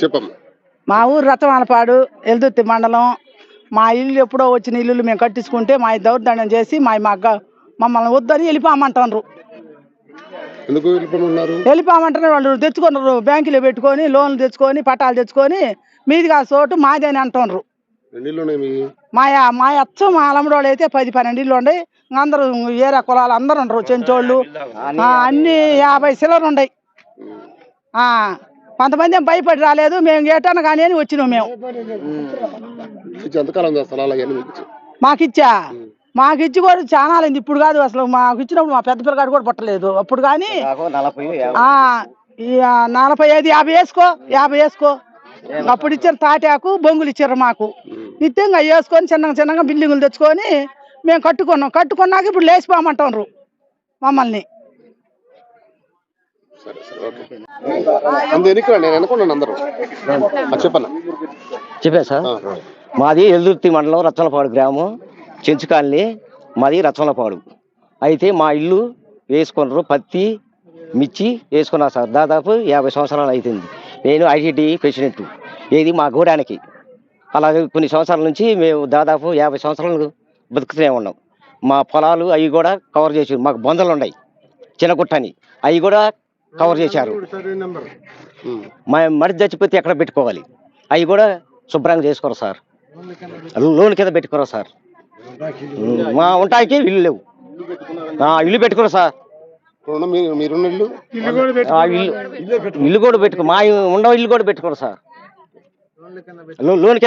చెప్పమ్మా. మా ఊరు రతమాలపాడు ఎల్దుర్తి మండలం. మా ఇల్లు ఎప్పుడో వచ్చిన ఇల్లులు మేము కట్టించుకుంటే మా దౌర్దండం చేసి మా మగ్గ మమ్మల్ని వద్దని వెళ్ళిపోమంటారు ఎందుకు వెళ్ళిపోయి ఉన్నారు? వెళ్ళిపోమంటారు వాళ్ళు తెచ్చుకున్నారు బ్యాంకులో పెట్టుకొని లోన్లు తెచ్చుకొని పట్టాలు తెచ్చుకొని మీదిగా చోటు మాది అని అంటున్నారు ఉన్నాయి మీ? మా మా అచ్చ మా అలమడోళ్ళు అయితే పది పన్నెండు ఇల్లు ఉండే అందరూ ఏరా కులాలు అందరూ ఉండరు చెంచోళ్ళు. ఆ, అన్ని యాభై సిల్లర్ ఉండయి ఆ, కొంతమంది ఏం భయపడి రాలేదు మేము ఏటాను కానీ అని వచ్చినాం మేము. ఇచ్చి ఎంతకాలం అవన్నీ మీకు ఇచ్చి? మాకిచ్చా? మాకిచ్చి కూడా చాలా అయింది ఇప్పుడు కాదు అసలు మాకు ఇచ్చినప్పుడు మా పెద్ద పిల్లగాడు కూడా పుట్టలేదు. అప్పుడు కానీ ఆ, ఈ, ఆ, నలభై ఐదు యాభై వేసుకో యాభై వేసుకో. అప్పుడు ఇచ్చారు తాటాకు బొంగులు ఇచ్చారు మాకు. నిత్యంగా వేసుకొని చిన్నగా చిన్నగా బిల్డింగులు తెచ్చుకొని మేము కట్టుకున్నాం. కట్టుకున్నాక ఇప్పుడు లేచిపోమంటారు మమ్మల్ని. సరే సరే ఓకే. అందు ఎన్నికలు నేను అనుకున్నాను అందరూ. ఆ, చెప్పన్నా చెప్పా సార్. మాది ఎల్దుర్తి మండలం రచ్చలపాడు గ్రామం చెంచు కాలనీ మాది రచ్చలపాడు అయితే మా ఇల్లు వేసుకున్నారు పత్తి మిర్చి వేసుకున్నా సార్. దాదాపు యాభై సంవత్సరాలు అవుతుంది నేను ఐటీటీ ప్రెసిడెంట్. ఏది మా గూడానికి. అలాగే కొన్ని సంవత్సరాల నుంచి మేము దాదాపు యాభై సంవత్సరాలు బతుకుతూనే ఉన్నాం. మా పొలాలు అవి కూడా కవర్ చేసి మాకు బొందలు ఉన్నాయి. చిన్నగుట్టని అవి కూడా కవర్ చేశారు. మా మడి చచ్చిపోతే ఎక్కడ పెట్టుకోవాలి? అవి కూడా శుభ్రంగా చేసుకోరు సార్. లోన్ కింద పెట్టుకోరు సార్. మా ఉంటాయికి ఇల్లు లేవు. ఆ, ఇల్లు పెట్టుకోరు సార్. ఇల్లు? ఇల్లు ఇల్లు కూడా పెట్టుకో మా ఉండవు ఇల్లు కూడా పెట్టుకోరు సార్. లోన్ కింద